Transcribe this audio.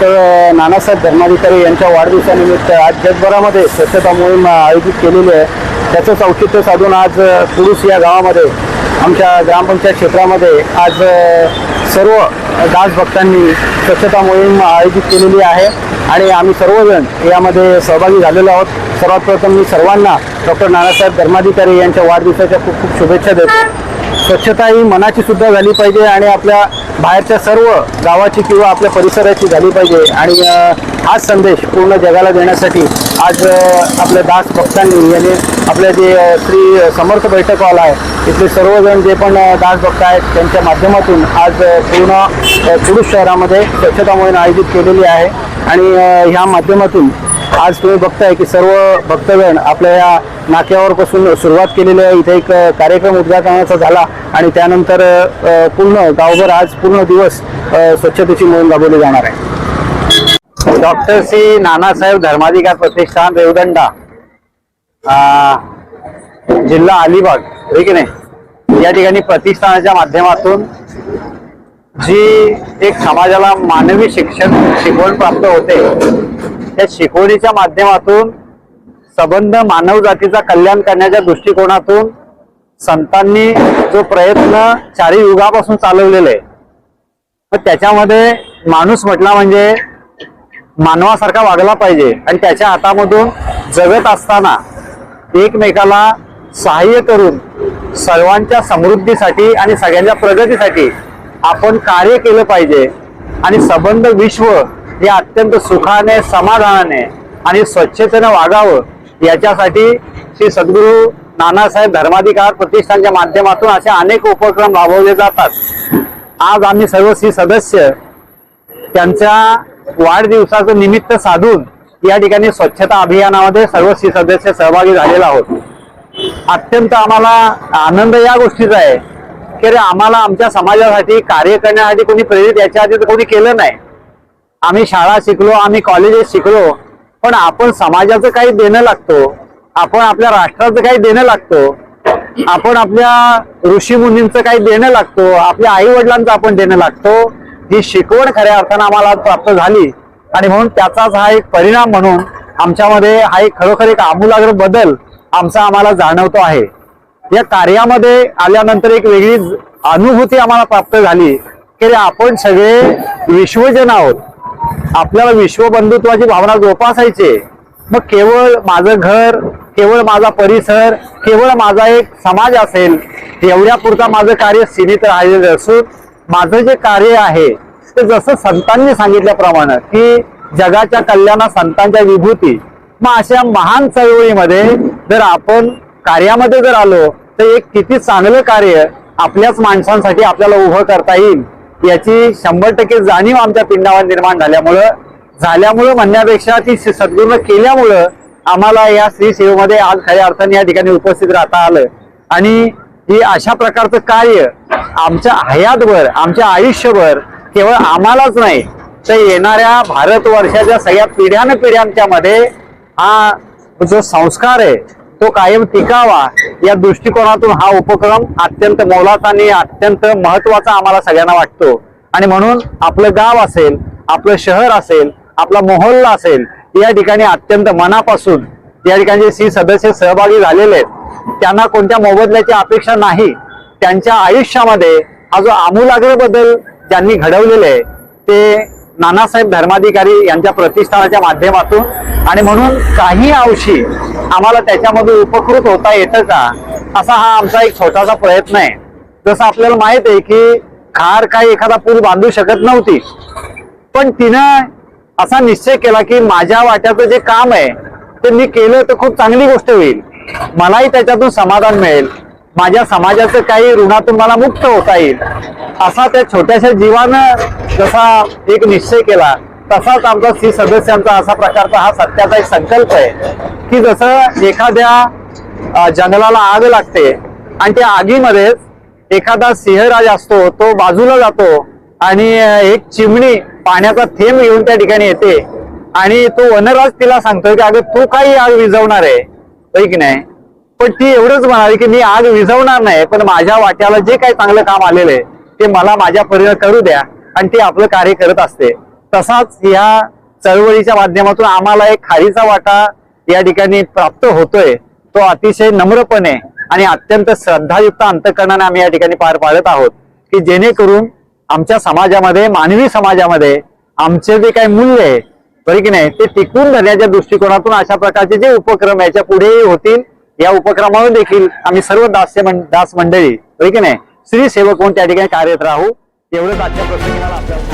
Doctor Nanasaheb Dharmadhikari यांच्या वाढदिवसानिमित्त आज जगभरामध्ये स्वच्छता मोहीम आयोजित केलेली आहे. त्याचंच औचित्य साधून आज पुरुष या गावामध्ये आमच्या ग्रामपंचायत क्षेत्रामध्ये आज सर्व दासभक्तांनी स्वच्छता मोहीम आयोजित केलेली आहे आणि आम्ही सर्वजण यामध्ये सहभागी झालेलो आहोत. सर्वात प्रथम मी सर्वांना डॉक्टर नानासाहेब धर्माधिकारी यांच्या वाढदिवसाच्या खूप खूप शुभेच्छा देतो. स्वच्छता ही मनाची सुद्धा झाली पाहिजे आणि आपल्या बाहेरच्या सर्व गावाची किंवा आपल्या परिसराची झाली पाहिजे. आणि हाच संदेश पूर्ण जगाला देण्यासाठी आज आपल्या दास भक्तांनी यांनी आपल्या जे श्री समर्थ बैठक हॉल आहे इथले सर्वजण जे पण दास भक्त आहेत त्यांच्या माध्यमातून आज पूर्ण अ, शहरामध्ये स्वच्छता मोहीम आयोजित केलेली आहे. आणि ह्या माध्यमातून आज तुम्ही बघताय की सर्व भक्तगण आपल्या या नाक्यावर पासून सुरुवात केलेली आहे. इथे एक कार्यक्रम उद्घाटनाचा झाला आणि त्यानंतर पूर्ण गावभर आज पूर्ण दिवस स्वच्छतेची मोहीम राबवली जाणार आहे. डॉक्टर श्री नानासाहेब धर्माधिकार प्रतिष्ठान रेवदंडा जिल्हा अलिबाग होय की नाही? या ठिकाणी प्रतिष्ठानाच्या माध्यमातून जी एक समाजाला मानवी शिक्षण शिकवण प्राप्त होते त्या शिकवणीच्या माध्यमातून संबंध मानव जातीचा कल्याण करण्याच्या दृष्टिकोनातून संतांनी जो प्रयत्न चारी युगापासून चालवलेला आहे तर त्याच्यामध्ये माणूस म्हटला म्हणजे मानवासारखा वागला पाहिजे. आणि त्याच्या हातामधून जगत असताना एकमेकाला सहाय्य करून सर्वांच्या समृद्धीसाठी आणि सगळ्यांच्या प्रगतीसाठी आपण कार्य केलं पाहिजे. आणि संबंध विश्व हे अत्यंत सुखाने समाधानाने आणि स्वच्छतेने वागावं याच्यासाठी श्री सद्गुरू नानासाहेब धर्माधिकार प्रतिष्ठानच्या माध्यमातून असे अनेक उपक्रम राबवले जातात. आज आम्ही सर्व श्री सदस्य त्यांच्या वाढदिवसाचं निमित्त साधून या ठिकाणी स्वच्छता अभियानामध्ये सर्व श्री सदस्य सहभागी झालेला आहोत. अत्यंत आम्हाला आनंद या गोष्टीचा आहे. की रे आम्हाला आमच्या समाजासाठी कार्य करण्यासाठी कोणी प्रेरित याच्या आधी तर कोणी केलं नाही. आम्ही शाळा शिकलो आम्ही कॉलेजेस शिकलो पण आपण समाजाचं काही देणं लागतो आपण आपल्या राष्ट्राचं काही देणं लागतो आपण आपल्या ऋषी मुनींचं काही देणं लागतो आपल्या आई वडिलांचं आपण देणं लागतो ही शिकवण खऱ्या अर्थानं आम्हाला प्राप्त झाली. आणि म्हणून त्याचाच हा एक परिणाम म्हणून आमच्यामध्ये हा एक खरोखर एक आमूलाग्र बदल आमचा आम्हाला जाणवतो आहे. या कार्यामध्ये आल्यानंतर एक वेगळी अनुभूती आम्हाला प्राप्त झाली की आपण सगळे विश्वजन आहोत. आपल्याला विश्वबंधुत्वाची भावना जोपासायची मग केवळ माझं घर केवळ माझा परिसर केवळ माझा एक समाज असेल एवढ्या पुरता माझं कार्य सीमित राहिलेलं असून माझं जे कार्य आहे ते जसं संतांनी सांगितल्याप्रमाणे की जगाच्या कल्याणा संतांच्या विभूती मग अशा महान चळवळीमध्ये जर आपण कार्यामध्ये जर आलो तर एक किती चांगलं कार्य आपल्याच माणसांसाठी आपल्याला उभं करता येईल. याची शंभर टक्के जाणीव आमच्या पिंडावर निर्माण झाल्यामुळं झाल्यामुळं म्हणण्यापेक्षा ती सद्गुण केल्यामुळं आम्हाला या श्री सेवेमध्ये आज खऱ्या अर्थाने या ठिकाणी उपस्थित राहता आलं. आणि ही अशा प्रकारचं कार्य आमच्या हयातभर आमच्या आयुष्यभर केवळ आम्हालाच नाही तर येणाऱ्या भारतवर्षाच्या सगळ्या पिढ्यान पिढ्यांच्या मध्ये हा जो संस्कार आहे तो कायम टिकावा या दृष्टिकोनातून हा उपक्रम अत्यंत मोलाचा आणि अत्यंत महत्त्वाचा आम्हाला सगळ्यांना वाटतो. आणि म्हणून आपलं गाव असेल आपलं शहर असेल आपला मोहल्ला असेल या ठिकाणी अत्यंत मनापासून या ठिकाणी सी श्री सदस्य सहभागी झालेले आहेत त्यांना कोणत्या मोबदल्याची अपेक्षा नाही त्यांच्या आयुष्यामध्ये हा जो आमूलाग्र बदल ज्यांनी घडवलेले आहे ते नानासाहेब धर्माधिकारी यांच्या प्रतिष्ठानाच्या माध्यमातून. आणि म्हणून काही अंशी आम्हाला त्याच्यामध्ये उपकृत होता येतं का असा हा आमचा एक छोटासा प्रयत्न आहे. जसं आपल्याला माहीत आहे की खार काही एखादा पूल बांधू शकत नव्हती. पण तिनं असा निश्चय केला की माझ्या वाट्याचं जे काम आहे ते मी केलं तर खूप चांगली गोष्ट होईल. मलाही त्याच्यातून समाधान मिळेल. माझ्या समाजाचं काही ऋणातून मला मुक्त होता येईल. असा त्या छोट्याशा जीवानं जसा एक निश्चय केला तसाच आमचा सी सदस्यांचा असा प्रकारचा हा सत्याचा एक संकल्प आहे की जसं एखाद्या जंगलाला आग लागते आणि त्या आगीमध्येच एखादा सिंहराज असतो तो बाजूला जातो आणि एक चिमणी पाण्याचा थेंब येऊन त्या ठिकाणी येते आणि तो वनराज तिला सांगतोय की अगं तू काही आग विझवणार आहे. की नाही? पण ती एवढंच म्हणाली की मी आग विझवणार नाही पण माझ्या वाट्याला जे काही चांगलं काम आलेलं आहे ते मला माझ्या परीने करू द्या आणि ती आपलं कार्य करत असते. तसाच या चळवळीच्या माध्यमातून आम्हाला एक खारीचा वाटा या ठिकाणी प्राप्त होतोय. तो अतिशय नम्रपणे आणि अत्यंत श्रद्धायुक्त अंतकरणाने आम्ही या ठिकाणी पार पाडत आहोत की जेणेकरून आमच्या समाजामध्ये मानवी समाजामध्ये आमचे जे काही मूल्य आहे बरे की नाही ते टिकून धरण्याच्या दृष्टिकोनातून अशा प्रकारचे जे उपक्रम याच्या पुढेही होतील या उपक्रमावर देखील आम्ही सर्व दास्य मं- दास मंडळी बरोबर की नाही? श्री सेवक म्हणून त्या ठिकाणी कार्यरत राहू. एवढंच आजच्या प्रसंगी